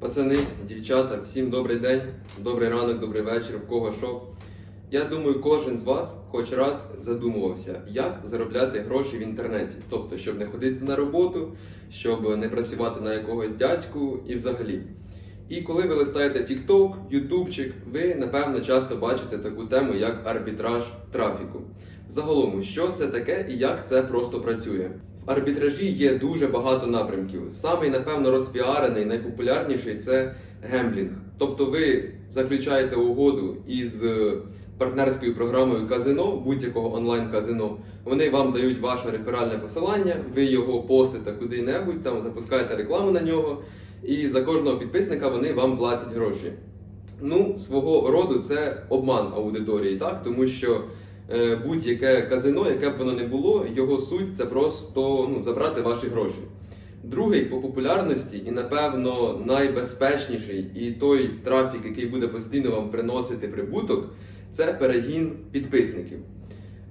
Пацани, дівчата, всім добрий день, добрий ранок, добрий вечір, в кого що. Я думаю, кожен з вас хоч раз задумувався, як заробляти гроші в інтернеті. Тобто, щоб не ходити на роботу, щоб не працювати на якогось дядьку і взагалі. І коли ви листаєте TikTok, Ютубчик, ви напевно часто бачите таку тему, як арбітраж трафіку. Загалом, що це таке і як це просто працює? Арбітражі є дуже багато напрямків. Самий, напевно, розпіарений, найпопулярніший це гемблінг. Тобто ви заключаєте угоду із е, партнерською програмою казино, будь-якого онлайн-казино. Вони вам дають ваше реферальне посилання, ви його постите куди-небудь, там запускаєте рекламу на нього, і за кожного підписника вони вам платять гроші. Ну, свого роду це обман аудиторії, так? Тому що будь-яке казино, яке б воно не було, його суть це просто ну, забрати ваші гроші. Другий по популярності і, напевно, найбезпечніший і той трафік, який буде постійно вам приносити прибуток, це перегін підписників.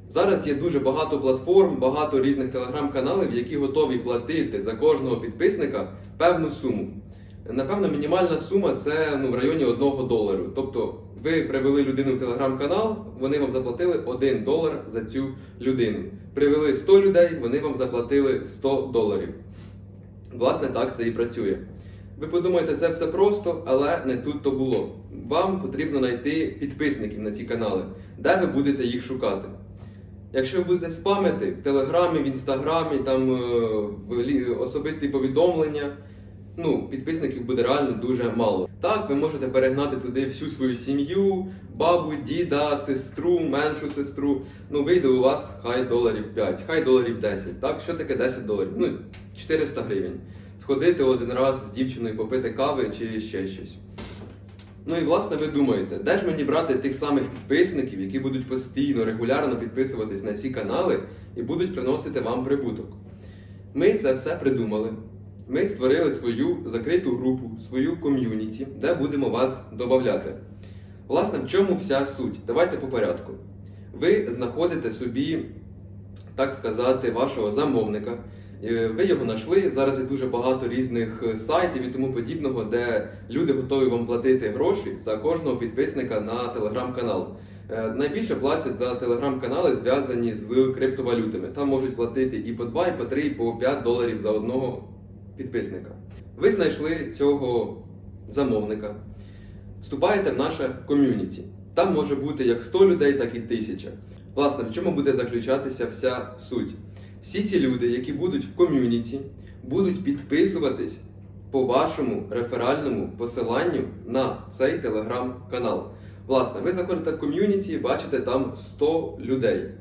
Зараз є дуже багато платформ, багато різних телеграм-каналів, які готові платити за кожного підписника певну суму. Напевно, мінімальна сума це ну, в районі 1 долару. Тобто ви привели людину в телеграм-канал, вони вам заплатили 1 долар за цю людину. Привели 100 людей, вони вам заплатили 100 доларів. Власне, так це і працює. Ви подумаєте, це все просто, але не тут то було. Вам потрібно знайти підписників на ці канали, де ви будете їх шукати. Якщо ви будете спамити в Телеграмі, в Інстаграмі, там е, в особисті повідомлення, ну, підписників буде реально дуже мало. Так, ви можете перегнати туди всю свою сім'ю, бабу, діда, сестру, меншу сестру. Ну, вийде у вас хай доларів 5, хай доларів 10. Так, що таке 10 доларів? Ну, 400 гривень. Сходити один раз з дівчиною попити кави чи ще щось. Ну і власне ви думаєте, де ж мені брати тих самих підписників, які будуть постійно, регулярно підписуватись на ці канали і будуть приносити вам прибуток? Ми це все придумали. Ми створили свою закриту групу, свою ком'юніті, де будемо вас додавати. Власне, в чому вся суть? Давайте по порядку. Ви знаходите собі, так сказати, вашого замовника. Е, Ви його знайшли. Зараз є дуже багато різних е, сайтів і тому подібного, де люди готові вам платити гроші за кожного підписника на телеграм-канал. Е, Найбільше платять за телеграм-канали, зв'язані з криптовалютами. Там можуть платити і по 2, і по 3, і по 5 доларів за одного підписника. Ви знайшли цього замовника, вступаєте в наше ком'юніті. Там може бути як 100 людей, так і 1000. Власне, в чому буде заключатися вся суть? Всі ці люди, які будуть в ком'юніті, будуть підписуватись по вашому реферальному посиланню на цей телеграм-канал. Власне, ви заходите в ком'юніті, бачите там 100 людей.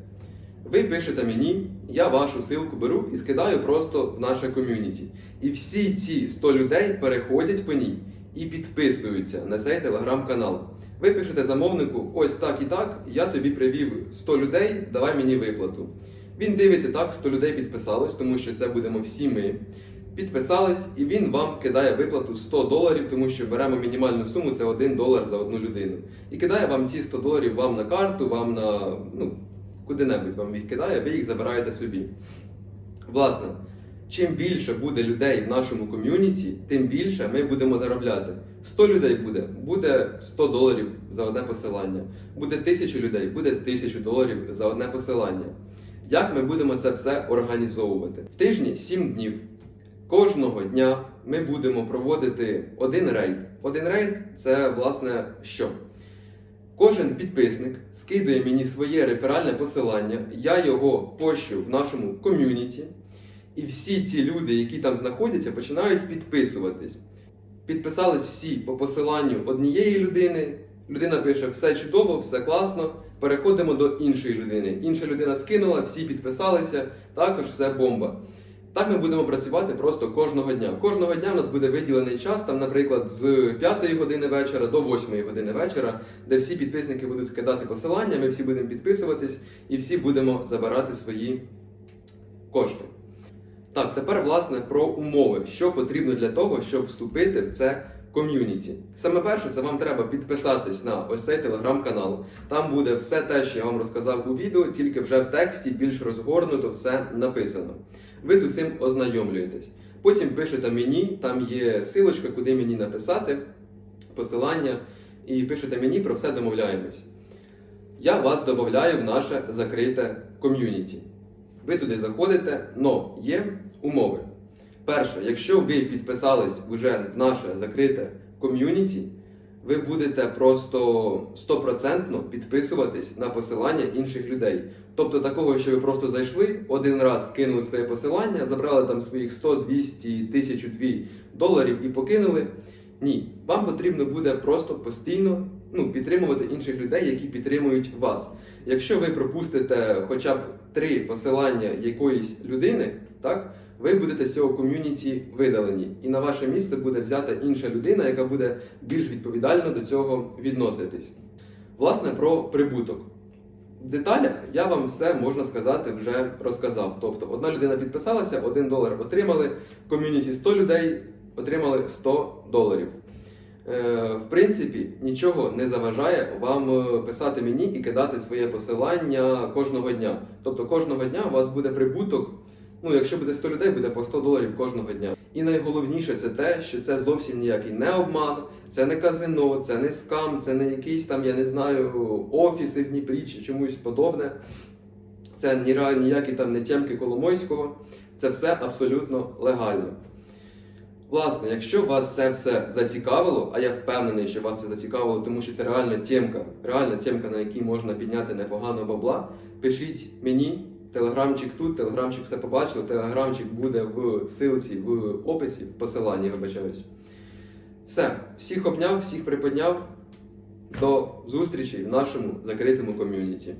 Ви пишете мені, я вашу ссылку беру і скидаю просто в наше ком'юніті. І всі ці 100 людей переходять по ній і підписуються на цей телеграм-канал. Ви пишете замовнику, ось так і так, я тобі привів 100 людей, давай мені виплату. Він дивиться, так, 100 людей підписалось, тому що це будемо всі ми. Підписались, і він вам кидає виплату 100 доларів, тому що беремо мінімальну суму, це 1 долар за одну людину. І кидає вам ці 100 доларів вам на карту, вам на ну, куди-небудь вам їх кидає, ви їх забираєте собі. Власне, чим більше буде людей в нашому ком'юніті, тим більше ми будемо заробляти. 100 людей буде, буде 100 доларів за одне посилання. Буде 1000 людей, буде 1000 доларів за одне посилання. Як ми будемо це все організовувати? В тижні 7 днів. Кожного дня ми будемо проводити один рейд. Один рейд це власне що? Кожен підписник скидує мені своє реферальне посилання, я його пощу в нашому ком'юніті, і всі ці люди, які там знаходяться, починають підписуватись. Підписались всі по посиланню однієї людини. Людина пише: все чудово, все класно. Переходимо до іншої людини. Інша людина скинула, всі підписалися, також все бомба. Так ми будемо працювати просто кожного дня. Кожного дня у нас буде виділений час, там, наприклад, з 5 години вечора до 8 години вечора, де всі підписники будуть скидати посилання, ми всі будемо підписуватись і всі будемо забирати свої кошти. Так, тепер, власне, про умови, що потрібно для того, щоб вступити в це ком'юніті. Саме перше, це вам треба підписатись на ось цей телеграм-канал. Там буде все те, що я вам розказав у відео, тільки вже в тексті більш розгорнуто все написано. Ви з усім ознайомлюєтесь. Потім пишете мені, там є силочка, куди мені написати, посилання, і пишете мені, про все домовляємось. Я вас додаю в наше закрите ком'юніті. Ви туди заходите, але є умови. Перше, якщо ви підписались вже в наше закрите ком'юніті, ви будете просто стопроцентно підписуватись на посилання інших людей. Тобто такого, що ви просто зайшли, один раз кинули своє посилання, забрали там своїх 100, 200, 1000, 2 доларів і покинули. Ні, вам потрібно буде просто постійно ну, підтримувати інших людей, які підтримують вас. Якщо ви пропустите хоча б три посилання якоїсь людини, так, ви будете з цього ком'юніті видалені, і на ваше місце буде взята інша людина, яка буде більш відповідально до цього відноситись. Власне, про прибуток. В деталях я вам все можна сказати вже розказав. Тобто, одна людина підписалася, один долар отримали, ком'юніті 100 людей отримали 100 доларів. Е, В принципі, нічого не заважає вам е, писати мені і кидати своє посилання кожного дня. Тобто кожного дня у вас буде прибуток. Ну, якщо буде 100 людей, буде по 100 доларів кожного дня. І найголовніше це те, що це зовсім ніякий не обман, це не казино, це не скам, це не якийсь там, я не знаю, офіси в Дніпрі чи чомусь подобне. Це ні ніякі там не тємки Коломойського. Це все абсолютно легально. Власне, якщо вас це все зацікавило, а я впевнений, що вас це зацікавило, тому що це реальна тємка, реальна тємка, на якій можна підняти непогано бабла, пишіть мені, телеграмчик тут, телеграмчик все побачили, телеграмчик буде в силці в описі, в посиланні, вибачаюсь. Все, всіх обняв, всіх приподняв. До зустрічі в нашому закритому ком'юніті.